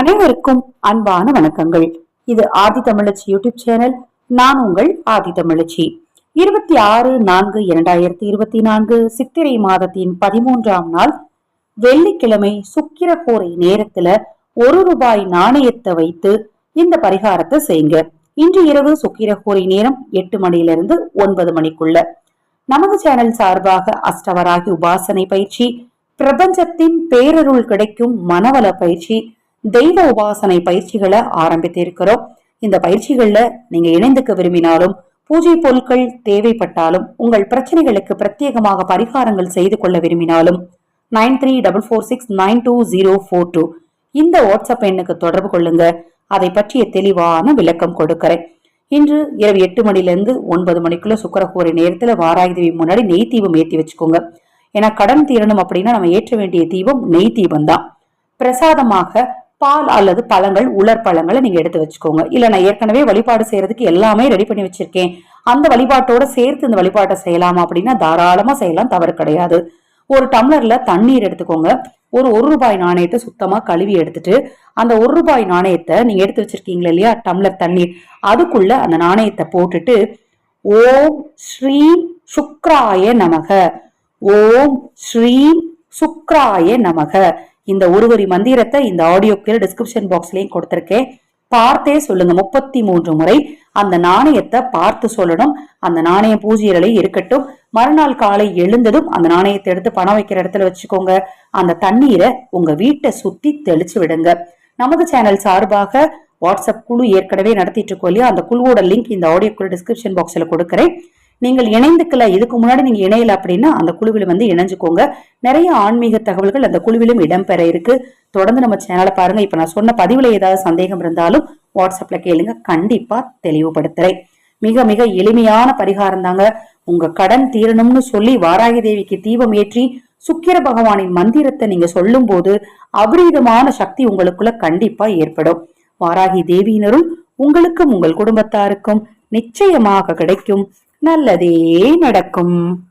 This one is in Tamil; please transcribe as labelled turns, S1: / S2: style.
S1: அனைவருக்கும் அன்பான வணக்கங்கள். இது ஆதி தமிழச்சி யூடியூப் சேனல். நான் உங்கள் ஆதி தமிழச்சி. இருபத்தி ஆறு நான்கு இரண்டாயிரத்தி இருபத்தி நான்கு சித்திரை மாதத்தின் பதிமூன்றாம் நாள் வெள்ளிக்கிழமை சுக்கிரகோரை நேரத்துல ஒரு ரூபாய் நாணயத்தை வைத்து இந்த பரிகாரத்தை செய்யுங்க. இன்று இரவு சுக்கிரகோரை நேரம் எட்டு மணியிலிருந்து ஒன்பது மணிக்குள்ள. நமது சேனல் சார்பாக அஷ்டவராகி உபாசனை பயிற்சி பிரபஞ்சத்தின் பேரருள் கிடைக்கும் மனவள பயிற்சி தெய்வ உபாசனை பயிற்சிகளை ஆரம்பித்திருக்கிறோம். இந்த பயிற்சிகள்ல நீங்க இணைந்துக்க விரும்பினாலும் பூஜை பொருட்கள் தேவைப்பட்டாலும் உங்கள் பிரச்சனைகளுக்கு பிரத்யேகமாக பரிகாரங்கள் செய்து கொள்ள விரும்பினாலும் nine three double four six nine two zero four two இந்த வாட்ஸ்அப் எண்ணுக்கு தொடர்பு கொள்ளுங்க. அதை பற்றிய தெளிவான விளக்கம் கொடுக்கிறேன். இன்று இரவு எட்டு மணில ஒன்பது மணிக்குள்ள சுக்கரகோரை நேரத்தில் வாராகி தேவி முன்னாடி நெய் தீபம் ஏற்றி வச்சுக்கோங்க. ஏன்னா கடன் தீரணும் அப்படின்னா நம்ம ஏற்ற வேண்டிய தீபம் நெய் தீபம் தான் பிரசாதமாக பால் அல்லது பழங்கள் உலர் பழங்களை நீங்க எடுத்து வச்சுக்கோங்க. இல்ல நான் ஏற்கனவே வழிபாடு செய்யறதுக்கு எல்லாமே ரெடி பண்ணி வச்சிருக்கேன். அந்த வழிபாட்டோட சேர்த்து இந்த வழிபாட்டை செய்யலாமா அப்படின்னா தாராளமா செய்யலாம் தவறு கிடையாது. ஒரு டம்ளர்ல தண்ணீர் எடுத்துக்கோங்க. ஒரு ஒரு ரூபாய் நாணயத்தை சுத்தமா கழுவி எடுத்துட்டு அந்த ஒரு ரூபாய் நாணயத்தை நீங்க எடுத்து வச்சிருக்கீங்களா இல்லையா டம்ளர் தண்ணீர். அதுக்குள்ள அந்த நாணயத்தை போட்டுட்டு ஓம் ஸ்ரீம் சுக்ராய நமக. ஓம் ஸ்ரீம் சுக்ராய நமக. இந்த ஒருவரி மந்திரத்தை இந்த ஆடியோ கீழே டிஸ்கிரிப்ஷன் பாக்ஸ்லயும் கொடுத்திருக்கேன். பார்த்தே சொல்லுங்க முப்பத்தி மூன்று முறை. அந்த நாணயத்தை பார்த்து சொல்லணும். அந்த நாணய பூஜையிலே இருக்கட்டும். மறுநாள் காலை எழுந்ததும் அந்த நாணயத்தை எடுத்து பணம் வைக்கிற இடத்துல வச்சுக்கோங்க. அந்த தண்ணீரை உங்க வீட்டை சுத்தி தெளிச்சு விடுங்க. நமது சேனல் சார்பாக வாட்ஸ்அப் குழு ஏற்கனவே நடத்திட்டு இருக்கோம் இல்லையா? அந்த குழுவோட லிங்க் இந்த ஆடியோ குழு டிஸ்கிரிப்ஷன் பாக்ஸ்ல கொடுக்குறேன். நீங்கள் இணைந்துக்கல இதுக்கு முன்னாடி நீங்க இணையல அப்படின்னா அந்த குழுவில் வந்து இணைஞ்சுக்கோங்க. நிறைய ஆன்மீக தகவல்கள் அந்த குழுவிலும் இடம்பெற இருக்கு. தொடர்ந்து நம்ம சேனலை பாருங்க. இப்ப நான் சொன்ன பதிவுல ஏதாவது சந்தேகம் இருந்தாலும் வாட்ஸ்அப்ல கேளுங்க. கண்டிப்பா தெளிவுபடுத்துறேன். மிக மிக எளிமையான பரிகாரம் தாங்க. உங்க கடன் தீரணும்னு சொல்லி வாராகி தேவிக்கு தீபம் ஏற்றி சுக்கிர பகவானின் மந்திரத்தை நீங்க சொல்லும் போது அபரீதமான சக்தி உங்களுக்குள்ள கண்டிப்பா ஏற்படும். வாராகி தேவியினரும் உங்களுக்கும் உங்கள் குடும்பத்தாருக்கும் நிச்சயமாக கிடைக்கும். நல்லதே நடக்கும்.